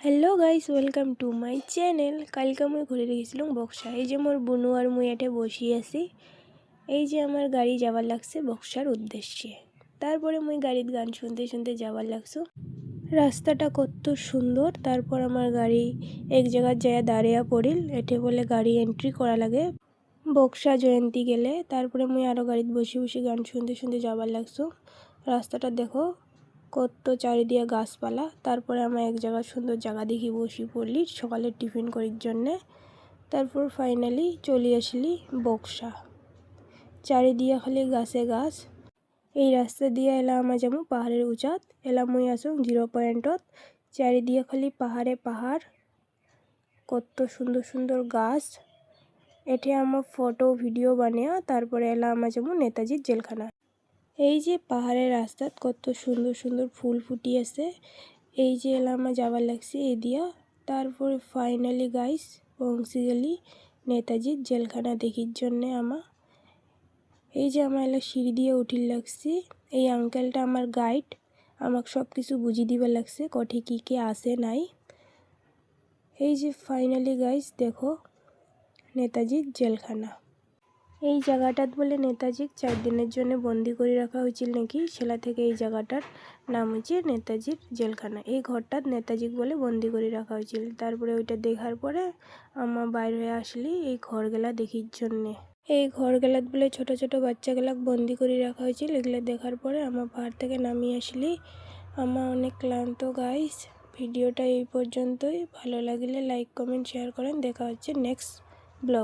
Hello' guys welcome to my channel কালকে মই ঘুরে দেখিছিলোঁ বক্সা। এই যে মোর বুনু আর মুই এটে বসি আছি। এই যে আমার গাড়ি যাবার লাগছে বক্সার উদ্দেশ্যে। তারপরে মুই গাড়িত গান শুনতে শুনতে যাবার লাগছো। রাস্তাটা কত সুন্দর। তারপর আমার গাড়ি এক জায়গায় যায় দাঁড়িয়ে পড়িল। এটে বলে গাড়ি এন্ট্রি করা লাগে। বক্সা জয়ন্তী গেলে। তারপরে মুই আরও গাড়িত বসে বসে গান শুনতে শুনতে যাবার লাগছো। রাস্তাটা দেখো কত চারিদিকে গাছপালা। তারপরে আমার এক জায়গা সুন্দর জায়গা দেখি বসি পড়লি সকালের টিফিন করির জন্যে। তারপর ফাইনালি চলে আসলি বক্সা। চারিদিকে খালি গাছে গাছ। এই রাস্তা দিয়ে এলা আমার যেমন পাহাড়ের উচাত এলা মুই আসুন জিরো পয়েন্টত চারিদিকে খালি পাহাড়ে পাহাড়। কত সুন্দর সুন্দর গাছ। এটি আমার ফটো ভিডিও বানিয়ে তারপরে এলা আমার যেমন নেতাজির জেলখানা। এই যে পাহাড়ের রাস্তাত কত সুন্দর সুন্দর ফুল ফুটি আছে। এই যে এলা আমার যাবার লাগছে এ দিয়া। তারপরে ফাইনালি গাইস পৌঁছে গেলি নেতাজির জেলখানা দেখির জন্যে আমা। এই যে আমার এলা সিঁড়ি দিয়ে উঠির লাগছি। এই আঙ্কেলটা আমার গাইড আমাকে সব কিছু বুঝিয়ে দিবার লাগছে, কঠে কী কী আছে, নাই। এই যে ফাইনালি গাইস দেখো, নেতাজির জেলখানা। এই জায়গাটাত বলে নেতাজি চার দিনের জন্য বন্দি করে রাখা হয়েছিল নাকি? সেলা থেকে এই জায়গাটার নাম হচ্ছে নেতাজির জেলখানা। এই ঘরটা নেতাজি বলে বন্দি করে রাখা হয়েছিল তারপরে ওইটা দেখার পরে আমার বাইরে হয়ে আসলি এই ঘরগুলা দেখির জন্যে। এই ঘরগুলাত বলে ছোট ছোট বাচ্চাগুলাক বন্দি করে রাখা হয়েছিল এগুলো দেখার পরে আমার পাহাড় থেকে নামিয়ে আসলি। আমার অনেক ক্লান্ত গাইস। ভিডিওটা এই পর্যন্তই। ভালো লাগলে লাইক, কমেন্ট, শেয়ার করেন। দেখা হচ্ছে নেক্সট ব্লগ।